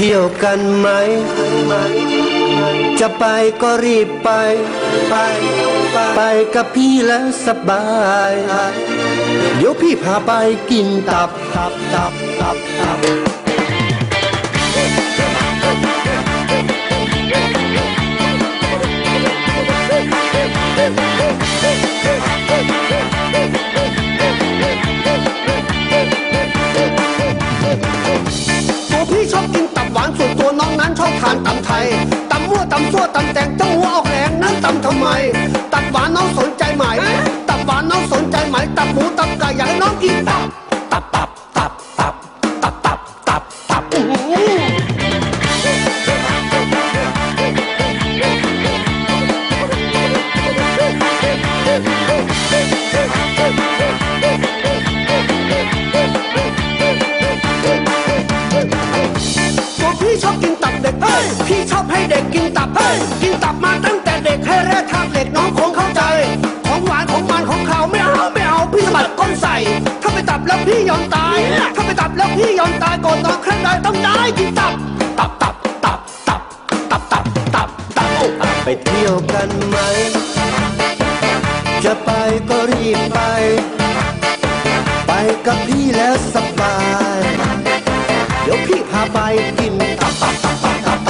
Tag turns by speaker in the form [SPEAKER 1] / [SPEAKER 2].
[SPEAKER 1] ที่ยวกันไหม จะไปก็รีบไป ไปไปกับพี่แล้วสบาย เดี๋ยวพี่พาไปกินตับตับตับตับตับำ
[SPEAKER 2] ชั่วตำซั่วตำแตงเจ้าหัวออกแรงนั้นตำทำไม ตับหวานน้องสนใจไหม ตับหวานน้องสนใจไหม ตับหมูตับไก่อยากให้น้องกิน พี่ชอบให้เด็กกินตับเฮ้ยกินตับมาตั้งแต่เด็กให้แร่ธาตุเหล็กน้องคงเข้าใจ ของหวานของมันของเขาไม่เอาไม่เอาพี่สะบัดก้นใส่ ถ้าไปตับแล้วพี่ยอมตาย ถ้าไปตับแล้วพี่ยอมตายก่อนนอนครั้งใดต้องได้กินตับ ตับตับตับตับตับตับตับตับโอ้ตับ
[SPEAKER 1] ไปเที่ยวกันไหม จะไปก็รีบไป ไปกับพี่แล้วสบาย เดี๋ยวพี่พาไปกินตับตับตับตับตับตับตับตับ